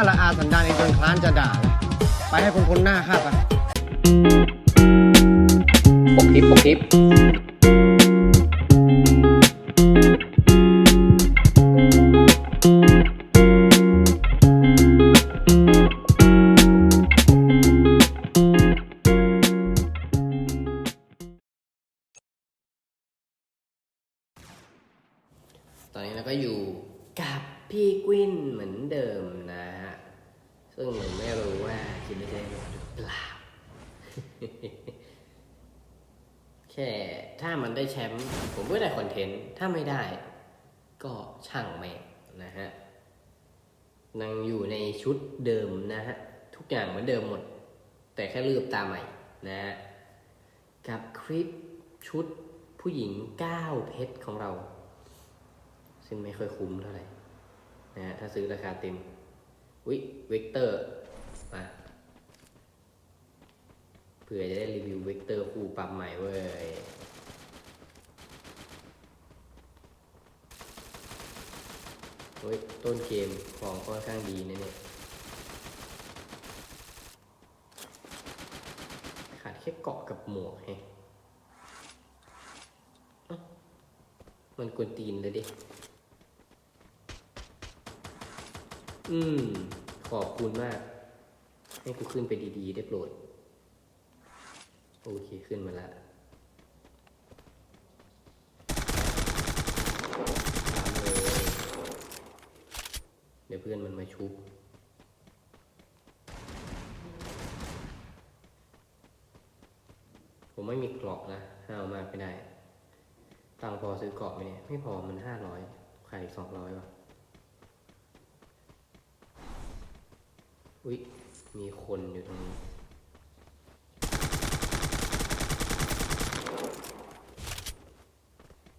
าละอาสันดานเองจนคลานจะด่าเลยไปให้คนคนหน้าข้าไปปกคลิปปกคลิป ซึ่งผมไม่รู้ว่าคิดไม่ได้หรือเปล่า แค่ถ้ามันได้แชมป์ผมก็ได้คอนเทนต์ ถ้าไม่ได้ ก็ช่างแม่นะฮะนังอยู่ในชุดเดิมนะฮะ ทุกอย่างเหมือนเดิมหมด แต่แค่ลืบตาใหม่นะฮะ กับคลิปชุดผู้หญิง9เพชรของเรา ซึ่งไม่ค่อยคุ้มเท่าไหร่นะฮะถ้าซื้อราคาเต็ม วิเวกเตอร์มาเผื่อจะได้รีวิวเวกเตอร์คู่ปรับใหม่เว้ยเฮ้ยต้นเกมของค่อนข้างดีนะเนี่ยขาดแค่เกาะกับหมวกแฮะเอ้มันกวนตีนเลยดิ อืม ขอบคุณมาก ให้กูขึ้นไปดีๆ ได้โปรด โอเคขึ้นมาแล้วเดี๋ยวเพื่อนมันมาชุบผมไม่มีเกราะนะห้าวมากไม่ได้ ตังพอซื้อเกราะไหมเนี่ย ไม่พอมันห้าร้อยขายสองร้อยวะ อุ๊ย มีคนอยู่ตรงนี้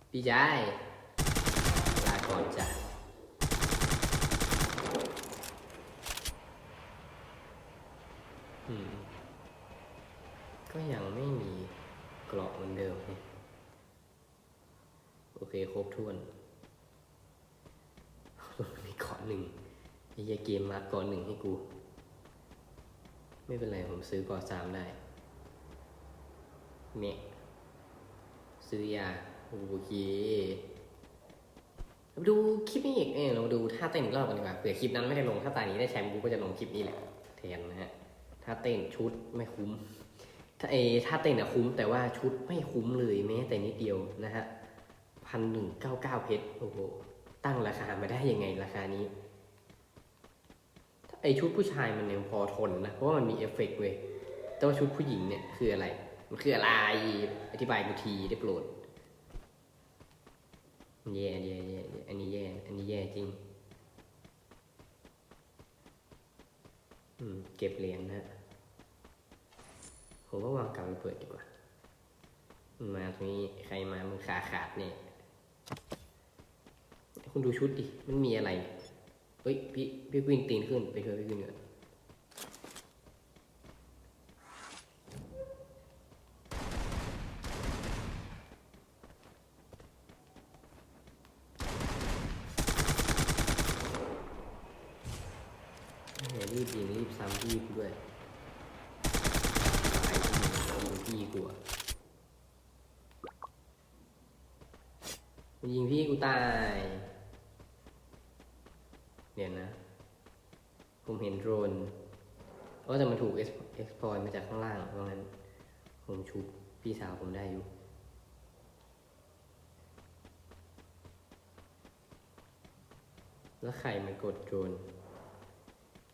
พี่ชายลาก่อนจ้ะอืม ก็ยังไม่มีเกราะเหมือนเดิมเนี่ยโอเค ครบถ้วนมีเกราะหนึ่งไอ้เหี้ยเกมมาเกราะหนึ่งให้กู ไม่เป็นไรผมซื้อเกราะสามได้ เนี่ย ซื้อยาโอเคเราดูคลิปนี้อีกเออเราดูท่าเต้นอีกรอบกันดีกว่าเผื่อคลิปนั้นไม่ได้ลงถ้าตานี้ได้แชมป์กูก็จะลงคลิปนี้แหละแทนนะฮะท่าเต้นชุดไม่คุ้มถ้าเอท่าเต้นอะคุ้ม แต่ว่าชุดไม่คุ้มเลยแม้แต่นิดเดียวนะฮะพันหนึ่งเก้าเก้าเพชรโอ้โหตั้งราคามาได้ยังไงราคานี้ ไอชุดผู้ชายมันยังพอทนนะเพราะว่ามันมีเอฟเฟกต์เว้ยแต่ว่าชุดผู้หญิงเนี่ยคืออะไร มันคืออะไร อธิบายกูทีได้โปรดแย่แย่แย่แย่อันนี้แย่อันนี้แย่จริง อืม เก็บเหรียญนะผมว่าวางกับระเบิดดีกว่ามาตรงนี้ใครมามึงขาขาดเนี่ย คุณดูชุดดิ มันมีอะไรเนี่ย เฮ้ยพี่พี่กวินตีนขึ้นไปช่วยพี่กวินก่อนอย่ารีบยิงรีบซ้ำพี่กูด้วยตายที่มึงยิงพี่กูอะมึงยิงพี่กูตาย เดี๋ยวนะ ผมเห็นโดรนว่าแต่มันถูกเอ็กซ์พอยมาจากข้างล่าง เพราะงั้น ผมชุบพี่สาวผมได้อยู่ แล้วใครมันกดโดรน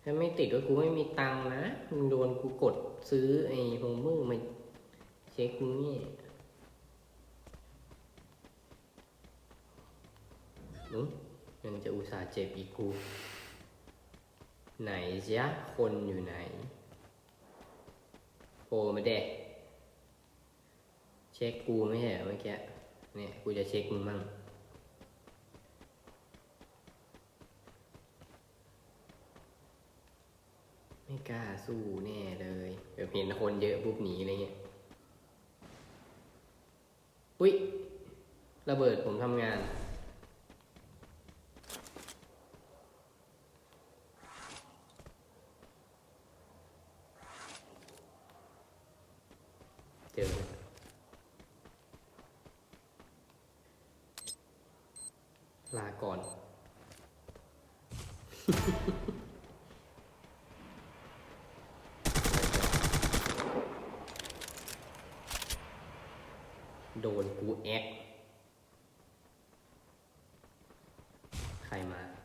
ถ้าไม่ติดก็กูไม่มีตังนะมึงโดนกูกดซื้อไอ้โฮมเมอร์มาเช็คมึงนี่นุ๊ ยังจะอุตส่าห์เจ็บอีกกู ไหนจ๊ะคนอยู่ไหนโผล่มาเด็กเช็คกูไม่ใช่เมื่อกี้เนี่ยกูจะเช็คมึงมั่งไม่กล้าสู้แน่เลยแบบเห็นคนเยอะปุ๊บหนีอะไรเงี้ย อุ้ยระเบิดผมทำงาน เจอลาก่อน โดนกูแอกใครมา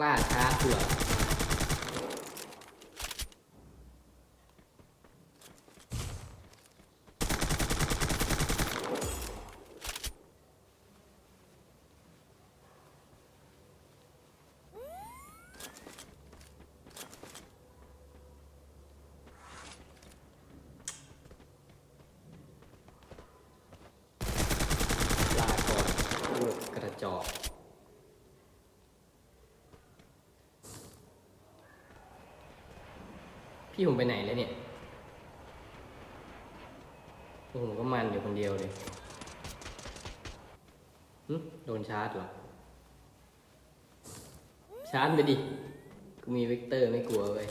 กล้าช้าเผื่อลาก่อนพวกกระจอก พี่ผมไปไหนแล้วเนี่ยผมก็มันอยู่คนเดียวเลยโดนชาร์จเหรอ ชาร์จไปดิ กูมีเวกเตอร์ไม่กลัวเว้ย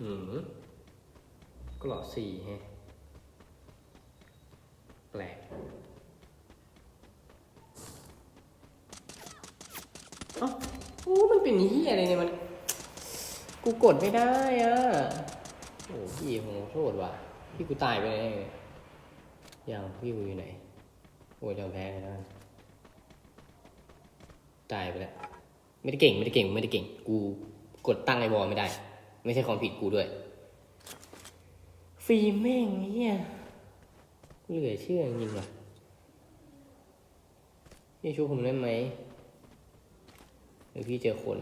หืมก็หลอดสี่แฮะแปลกอ้าโอ้มันเป็นเฮียอะไรเนี่ยมัน กูกดไม่ได้อะโอ้พี่ผมขอโทษว่ะ พี่กูตายไปเลยยังพี่กูอยู่ไหน โอ้ยยอมแพ้แล้วกันตายไปแล้ว ไม่ได้เก่ง ไม่ได้เก่ง ไม่ได้เก่ง กูกดตั้งไอ้บอลไม่ได้ ไม่ใช่ความผิดกูด้วยฟิล์มแม่งเนี่ยเหลือเชื่อจริงๆว่ะพี่ช่วยผมได้ไหมหรือพี่เจอคน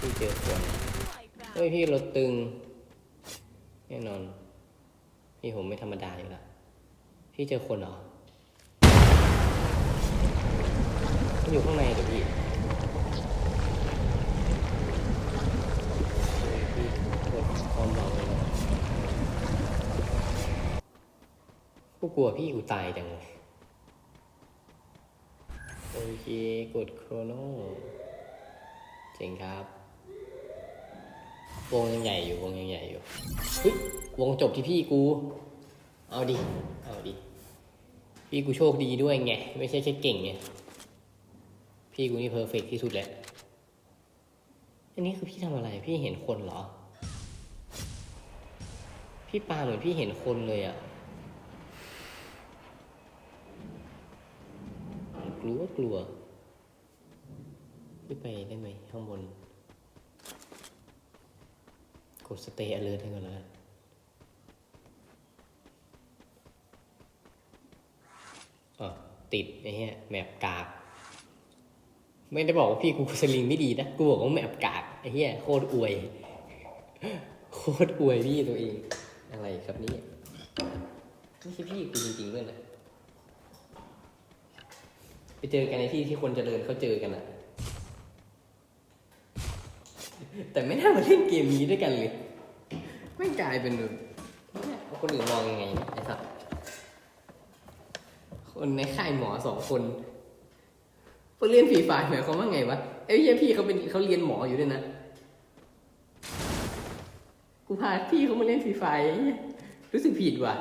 พี่เจอคนเฮ้ยพี่รถตึง แน่นอน พี่ผมไม่ธรรมดาอยู่แล้วพี่เจอคนเหรอมันอยู่ข้างในเดี๋ยวพี่พี่กดความเบาเลยกูกลัวพี่กูตายจังเลยโอเค กดโครโนเจ๋งครับ วงยังใหญ่อยู่วงยังใหญ่อยู่เฮ้ยวงจบที่พี่กู เอาดิ เอาดิ พี่กูโชคดีด้วยไง ไม่ใช่แค่เก่งไง พี่กูนี่เพอร์เฟกที่สุดแหละ อันนี้คือพี่ทำอะไร พี่เห็นคนเหรอ พี่ปาเหมือนพี่เห็นคนเลยอะ่ะกลัวกลัวขึ้นไปได้ไหมข้างบน ดสเตย์อเลอร์ให้ก่อนแล้วกันอ๋อติดไอ้เหี้ยแมปกาก ไม่ได้บอกว่าพี่กูสลิงไม่ดีนะ กูบอกว่าแมปกากไอ้เหี้ยโคตรอวย โคตรอวยพี่ตัวเอง อะไรครับนี่ไม่ใช่พี่กูจริงๆด้วยนะไปเจอกันในที่ที่คนเจริญเขาเจอกันอะ แต่ไม่น่ามาเล่นเกมนี้ด้วยกันเลยไม่กลายเป็นแบบเนี่ยคนอื่นมองยังไงเนี่ยไอ้สัสคนในค่ายหมอสองคนเพิ่งเรียนฝีฝ่ายหมายความว่าไงวะไอ้เหี้ยพี่เขาเป็นเขาเรียนหมออยู่ด้วยนะกูพาพี่เขามาเล่นฝีฝ่ายไอ้เหี้ยรู้สึกผิดว่ะ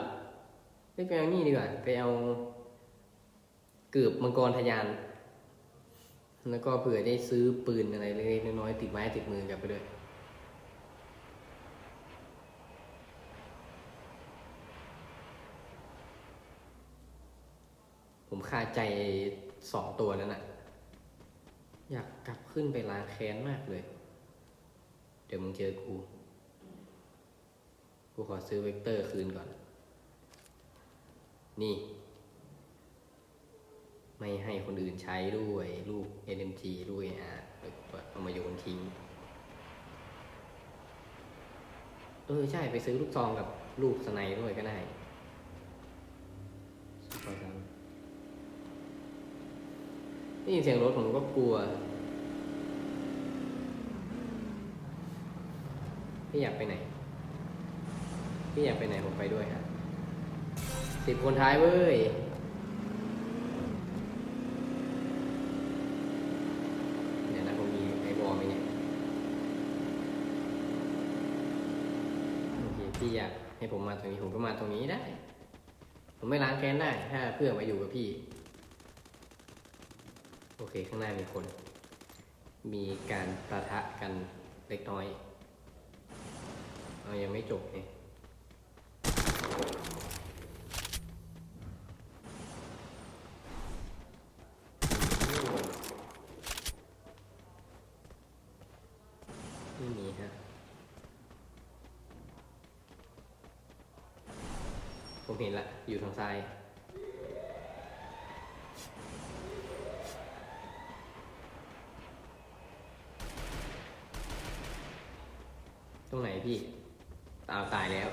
ไปเอานี่ดีกว่า ไปเอาเกือบมังกรทะยาน แล้วก็เผื่อได้ซื้อปืนอะไรเล็กๆน้อยๆติดไม้ติดมือกลับไปด้วยผมคาใจสองตัวนั้นอะอยากกลับขึ้นไปล้างแค้นมากเลย เดี๋ยวมึงเจอกู กูขอซื้อเวกเตอร์คืนก่อน นี่ ไม่ให้คนอื่นใช้ด้วยลูก NMG ลูก AR แล้วก็เอามาโยนทิ้งเออ ใช่ไปซื้อลูกซองกับลูกสไนด้วยก็ได้นได้ยินเสียงรถผมก็กลัว พี่อยากไปไหน พี่พี่อยากไปไหนผมไปด้วยฮะสิบคนท้ายเว้ย เดี๋ยวนะผมมีไอ้บอลไหมเนี่ยโอเคพี่อยาก ให้ผมมาตรงนี้ผมก็มาตรงนี้ได้ ผมไม่ล้างแค้นได้ ถ้าเพื่อนมาอยู่กับพี่ โอเคข้างหน้ามีคน มีการประทะกันเล็กน้อย เอายังไม่จบเนี่ยไม่มีฮะ ผม เห็นละ อยู่ทางซ้าย ตรงไหนพี่ตาวตายแล้ว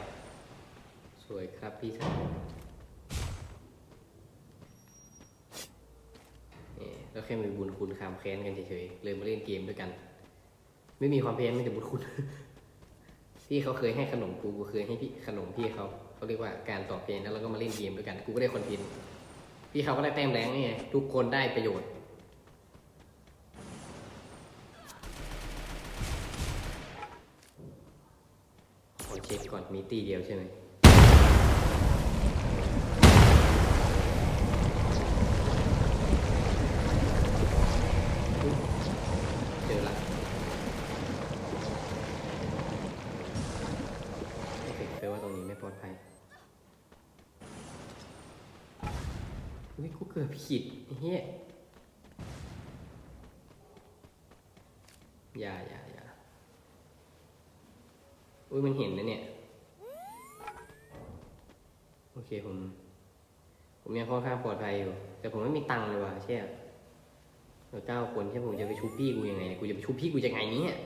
สวยครับพี่ชายนี่แล้วแค่มีบุญคุณคามแค้นกันเฉยๆ เลยมาเล่นเกมด้วยกัน ไม่มีความเพียรไม่แต่บุญคุณ พี่เขาเคยให้ขนมกู กูเคยให้พี่ขนมพี่เขา เขาเรียกว่าการตอบแทนแล้วเราก็มาเล่นเกมด้วยกัน กูก็ได้คอนเทนต์พี่เขาก็ได้แต้มแรงนี่ไงทุกคนได้ประโยชน์ขอเช็คก่อนมีตีเดียวใช่ไหมอุ๊ยเจอละโอเคแปลว่าตรงนี้ไม่ปลอดภัย อุ้ยกูเกือบผิดเฮียอย่าอย่าอย่าอุ้ยมันเห็นนะเนี่ย โอเคผม ผมยังค่อนข้างปลอดภัยอยู่ แต่ผมไม่มีตังค์เลยว่ะเชี่ยเหลือเก้าคนเชี่ยผมจะไปชุบพี่กูยังไง กูจะไปชุบพี่กูจะไงเนี่ย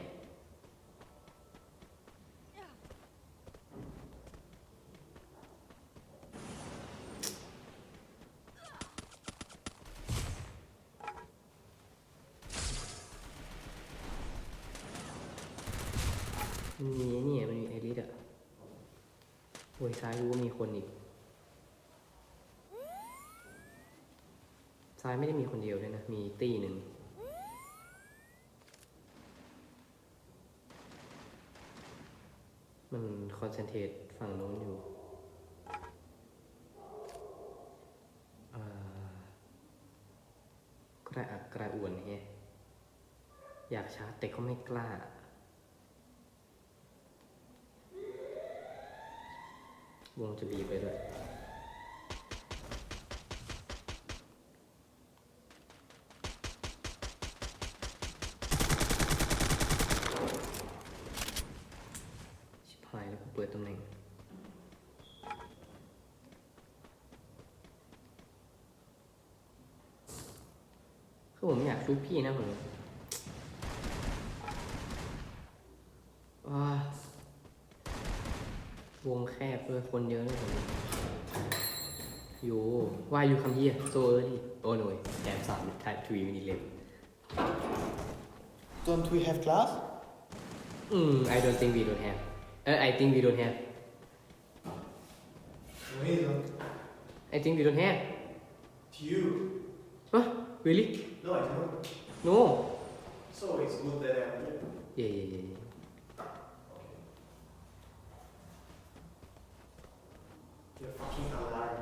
มันมีนี่มันมีไอริสอะโอ้ยซ้ายรู้ว่ามีคนอีก ซ้ายไม่ได้มีคนเดียวด้วยนะ มีตี้หนึ่งมันคอนเซนเทรตฝั่งโน้นอยู่กระอักกระอ่วนเฮอยากชาร์จแต่ก็ไม่กล้า วงจะบีไปด้วยชิบหายแล้วกูเปิดตำแหน่งคือผมอยากชุบพี่นะผมว้า วงแคบด้วยคนเยอะเลยผมอยู่ว่าอยู่คำเยี่ยโซเออร์ดิโอ้หน่อยแถมสามทายทวีมินิเลม Don't we have class? อืม I don't think we don't have เออ I think we don't have We don't. I think we don't have To you? ฮะ really No, I don't. no So it's good that I'm here. yeah yeah yeah yeah. You're fucking alive.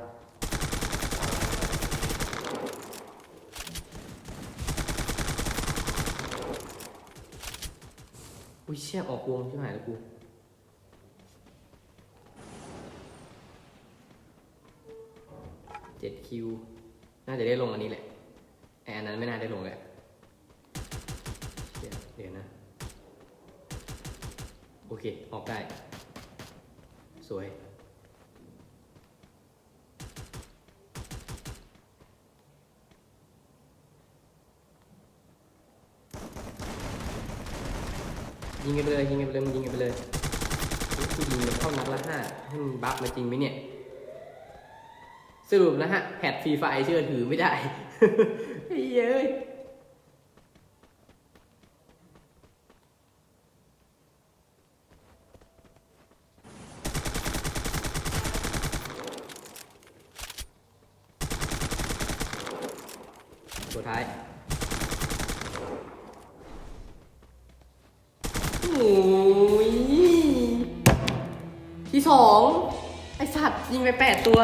อุ้ยเชี่ยออกวงใช่ไหมล่ะกูเจ็ดคิว น่าจะได้ลงอันนี้แหละไออันนั้นไม่น่าได้ลงแหละเดี๋ยเดี๋ยวนะ โอเค ออกได้ สวย ยิงกันไปเลยยิงกันไปเลยมึงยิงกันไปเลยกูยิงเข้านัดละห้าให้มันบัฟมาจริงไหมเนี่ย สรุปนะฮะแพทฟรีไฟเชื่อถือไม่ได้เย้ย ไอสัตว์ยิงไปแปดตัว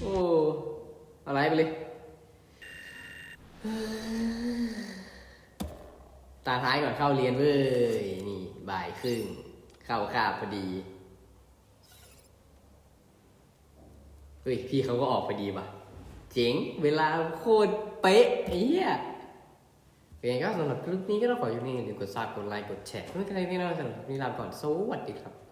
โอ้อาไลฟ์ไปเลย ตาท้ายก่อนเข้าเรียนเว้ย นี่บ่ายครึ่ง เข้าคาบพอดี เฮ้ย พี่เขาก็ออกพอดีว่ะ เจ๋ง เวลาโคตรเป๊ะไอ้เหี้ยเป็นไงก็สำหรับคลิปนี้ก็ต้องขออยู่นี่อย่าลืมกดซับกดไลค์ กดแชร์เพื่อเป็นกำลังใจให้เราสำหรับคลิปนี้ลาไปก่อน สวัสดีครับ